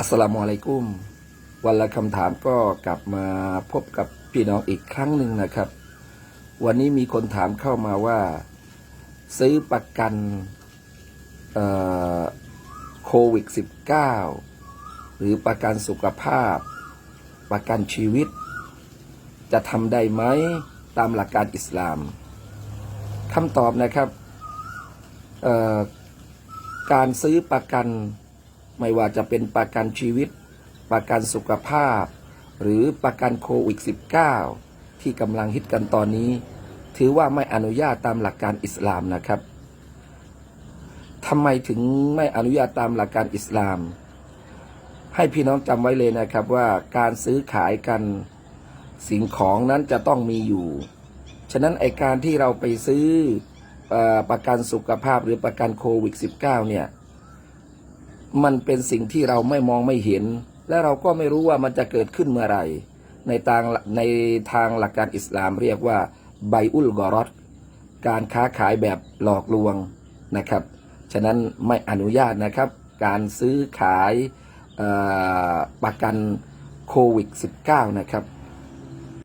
อัสสลามุอะลัยกุม วันละคำถามก็กลับมาพบกับพี่น้องอีกครั้งหนึ่งนะครับ วันนี้มีคนถามเข้ามาว่า ซื้อประกันโควิด -19 หรือประกันสุขภาพ ประกันชีวิต จะทำได้ไหมตามหลักการอิสลามคำตอบนะครับการซื้อประกัน ไม่ว่าจะเป็นประกันชีวิต ประกันสุขภาพ หรือประกันโควิด -19 ที่กำลังฮิตกันตอนนี้ ถือว่าไม่อนุญาตตามหลักการอิสลามนะครับทำไมถึงไม่อนุญาตตามหลักการอิสลาม ให้พี่น้องจำไว้เลยนะครับว่าการซื้อขายกันสิ่งของนั้นจะต้องมีอยู่ ฉะนั้นไอการที่เราไปซื้อประกันสุขภาพหรือประกันโควิด -19 เนี่ย มันเป็นสิ่งที่เราไม่มองไม่เห็น และเราก็ไม่รู้ว่ามันจะเกิดขึ้นเมื่อไหร่ในทางในทางหลักการอิสลามเรียกว่าไบอุลกอรอดการค้าขายแบบหลอกลวงนะครับ ฉะนั้นไม่อนุญาตนะครับ การซื้อขายประกันโควิด -19 นะครับ